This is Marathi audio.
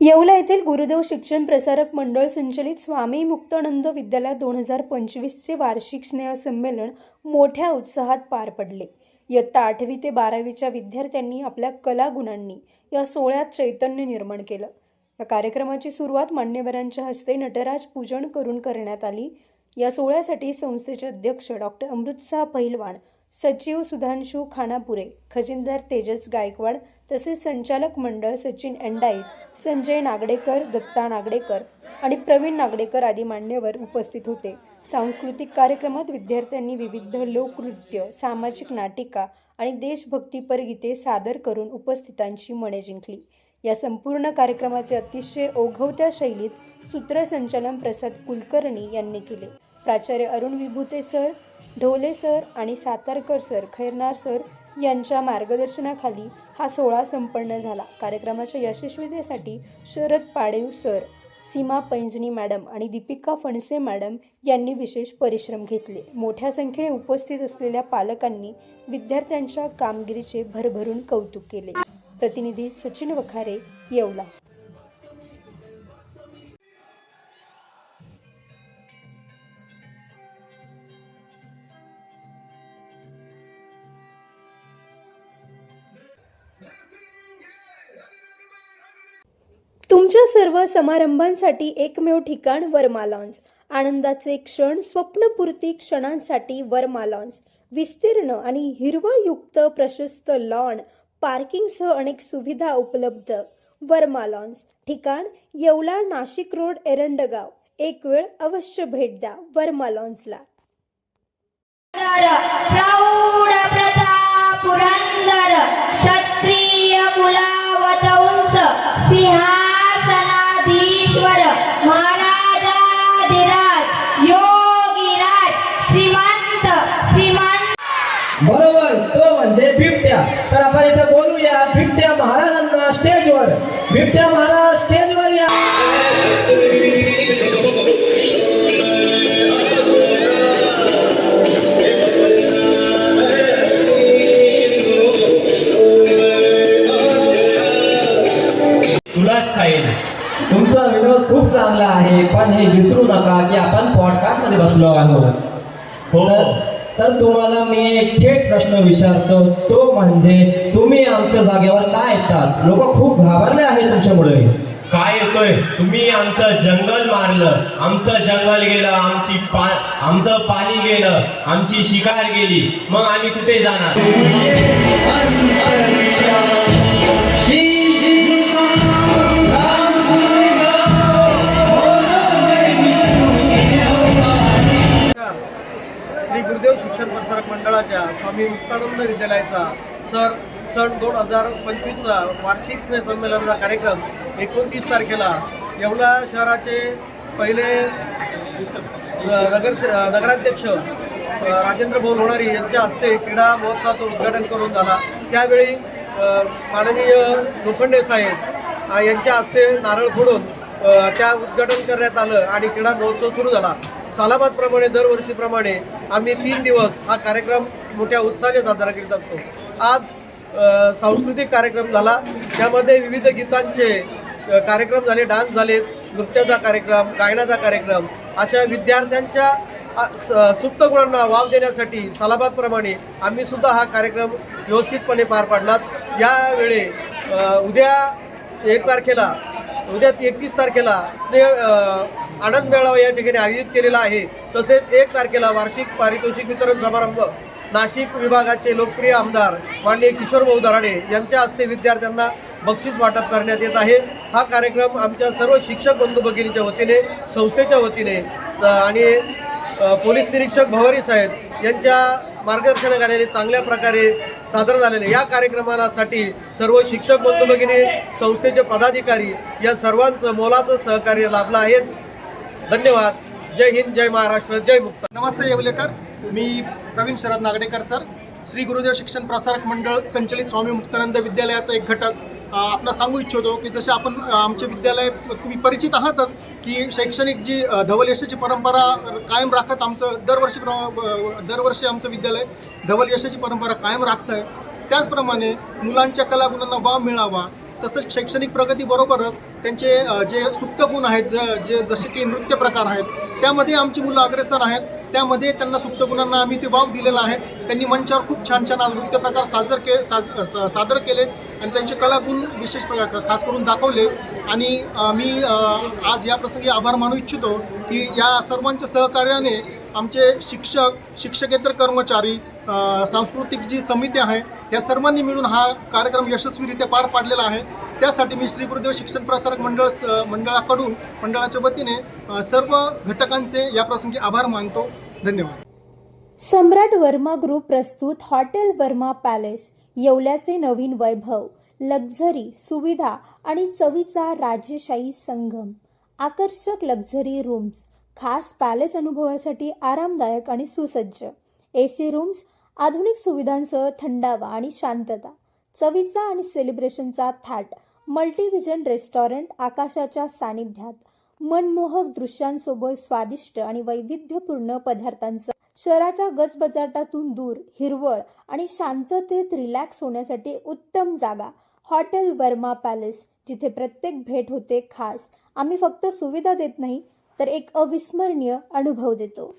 येवला येथील गुरुदेव शिक्षण प्रसारक मंडळ संचलित स्वामी मुक्तानंद विद्यालय दोन हजार पंचवीसचे वार्षिक स्नेहसंमेलन मोठ्या उत्साहात पार पडले. इयत्ता आठवी ते बारावीच्या विद्यार्थ्यांनी आपल्या कलागुणांनी या सोहळ्यात चैतन्य निर्माण केलं. या कार्यक्रमाची सुरुवात मान्यवरांच्या हस्ते नटराज पूजन करून करण्यात आली. या सोहळ्यासाठी संस्थेचे अध्यक्ष डॉक्टर अमृतसाह पहिलवान सचिव सुधांशू खानापुरे खजिनदार तेजस गायकवाड तसेच संचालक मंडळ सचिन अंडाईत संजय नागडेकर दत्ता नागडेकर आणि प्रवीण नागडेकर आदी मान्यवर उपस्थित होते. सांस्कृतिक कार्यक्रमात विद्यार्थ्यांनी विविध लोकनृत्य सामाजिक नाटिका आणि देशभक्तीपर गीते सादर करून उपस्थितांची मने जिंकली. या संपूर्ण कार्यक्रमाचे अतिशय ओघवत्या शैलीत सूत्रसंचालन प्रसाद कुलकर्णी यांनी केले. प्राचार्य अरुण विभूते सर ढोले सर आणि सातारकर सर खैरनार सर यांच्या मार्गदर्शनाखाली हा सोहळा संपन्न झाला. कार्यक्रमाच्या यशस्वीतेसाठी शरद पाडेव सर सीमा पैंजणी मॅडम आणि दीपिका फणसे मॅडम यांनी विशेष परिश्रम घेतले. मोठ्या संख्येने उपस्थित असलेल्या पालकांनी विद्यार्थ्यांच्या कामगिरीचे भरभरून कौतुक केले. प्रतिनिधी सचिन वखारे येवला. तुमच्या सर्व समारंभांसाठी एकमेव ठिकाण वर्मा लॉन्स. आनंदाचे क्षण स्वप्नपूर्ती क्षणांसाठी वर्मा लॉन्स. विस्तीर्ण आणि हिरवळयुक्त प्रशस्त लॉन पार्किंगसह अनेक सुविधा उपलब्ध. वर्मा लॉन्स. ठिकाण येवला नाशिक रोड एरंडगाव. एक वेळ अवश्य भेट द्या वर्मा लॉन्सला. तर आपण इथे बोलूया बिबट्या महाराजांना स्टेजवर. बिबट्या महाराज स्टेजवर या. तुलाच खाईल तुमचा विनोद खूप चांगला आहे पण हे विसरू नका की आपण पॉडकास्टमध्ये बसलो आहोत. हो. तर- तुम्हाला मी एक थेट प्रश्न विचारतो. तो म्हणजे तुम्ही आमच्या जागेवर काय येतात? लोक खूप घाबरले आहेत तुमच्यामुळे. काय येतोय? तुम्ही आमचं जंगल मारलं. आमचं जंगल गेलं आमची पा आमचं पाणी गेलं आमची शिकार गेली. मग आम्ही कुठे जाणार? मंडळाच्या स्वामी मुक्तानंद विद्यालयाचा सर सन दोन हजार पंचवीसचा वार्षिक स्नेह संमेलनाचा कार्यक्रम एकोणतीस तारखेला येवला शहराचे पहिले नगर नगराध्यक्ष राजेंद्र भाऊ लोणारी यांच्या हस्ते क्रीडा महोत्सवाचं उद्घाटन करून झाला. त्यावेळी माननीय लोखंडे साहेब यांच्या हस्ते नारळ फोडून त्या उद्घाटन करण्यात आलं आणि क्रीडा महोत्सव सुरू झाला. सालाबादप्रमाणे दरवर्षीप्रमाणे आम्ही तीन दिवस हा कार्यक्रम मोठ्या उत्साहाने साजरा करीत असतो. आज सांस्कृतिक कार्यक्रम झाला. त्यामध्ये विविध गीतांचे कार्यक्रम झाले डान्स झालेत नृत्याचा कार्यक्रम गायनाचा कार्यक्रम. अशा विद्यार्थ्यांच्या स- सुप्त गुणांना वाव देण्यासाठी सालाबादप्रमाणे आम्ही सुद्धा हा कार्यक्रम व्यवस्थितपणे पार पाडला यावेळी उद्या एक तारखेला उद्या एकतीस तारखेला स्नेह आनंद मेळावा या ठिकाणी आयोजित केलेला आहे. तसेच एक तारखेला वार्षिक पारितोषिक वितरण समारंभ नाशिक विभागाचे लोकप्रिय आमदार माननीय किशोरभाऊ दराडे यांच्या हस्ते विद्यार्थ्यांना बक्षीस वाटप करण्यात येत आहे. हा कार्यक्रम आमच्या सर्व शिक्षक बंधू भगिनीच्या वतीने संस्थेच्या वतीने स- आणि पोलीस निरीक्षक भवारी साहेब यांच्या मार्गदर्शनाखाली चांगल्या प्रकारे सादर झालेले. या कार्यक्रमासाठी सर्व शिक्षक बंधू भगिनी संस्थेचे पदाधिकारी या सर्वांचं मोलाचं सहकार्य लाभलं आहे. धन्यवाद. जय हिंद जय महाराष्ट्र जय मुक्त. नमस्ते येवलेकर. मी प्रवीण शरद नागडेकर सर. श्री गुरुदेव शिक्षण प्रसारक मंडळ संचलित स्वामी मुक्तानंद विद्यालयाचा एक घटक आपला सांगू इच्छितो की जसे आपण आमचे विद्यालय तुम्ही परिचित आहातच की शैक्षणिक जी अ, धवल यशाची परंपरा कायम राखत आमचं दरवर्षी प्र दरवर्षी आमचं विद्यालय धवल यशाची परंपरा कायम राखतं आहे त्याचप्रमाणे मुलांच्या कलागुणांना वाव मिळावा तसंच शैक्षणिक प्रगतीबरोबरच त्यांचे जे सुप्त गुण आहेत ज जे जसे की नृत्य प्रकार आहेत त्यामध्ये आमची मुलं अग्रेसर आहेत. त्यामध्ये त्यांना सुप्त गुणांना आम्ही ते वाव दिलेला आहे. त्यांनी मंचावर खूप छान छान नृत्य प्रकार सादर के साज स- सादर केले आणि त्यांचे कलागुण विशेष प्रकार खास करून दाखवले. आणि मी आज या प्रसंगी आभार मानू इच्छितो की या सर्वांच्या सहकार्याने आमचे शिक्षक शिक्षकेतर कर्मचारी सांस्कृतिक जी समिती आहे या सर्वांनी मिळून हा कार्यक्रम यशस्वीरित्या पार पाडलेला आहे. त्यासाठी मी श्री गुरुदेव शिक्षण प्रसारक मंडळ मंडळाकडून मंडळाच्या वतीने सर्व घटकांचे या प्रसंगी आभार मानतो. धन्यवाद. सम्राट वर्मा ग्रुप प्रस्तुत हॉटेल वर्मा पॅलेस येवल्याचे नवीन वैभव लक्झरी सुविधा आणि चवीचा राजेशाही संगम. आकर्षक लक्झरी रूम्स खास पॅलेस अनुभवासाठी आरामदायक आणि सुसज्ज. ए सी रूम्स आधुनिक सुविधांसह थंडावा आणि शांतता चवीचा आणि सेलिब्रेशनचा थाट मल्टीव्हिजन रेस्टॉरंट आकाशाच्या सानिध्यात मनमोहक दृश्यांसोबत स्वादिष्ट आणि वैविध्यपूर्ण पदार्थांचं शहराच्या गजबजाटातून दूर हिरवळ आणि शांततेत रिलॅक्स होण्यासाठी उत्तम जागा हॉटेल वर्मा पॅलेस जिथे प्रत्येक भेट होते खास. आम्ही फक्त सुविधा देत नाही तर एक अविस्मरणीय अनुभव देतो.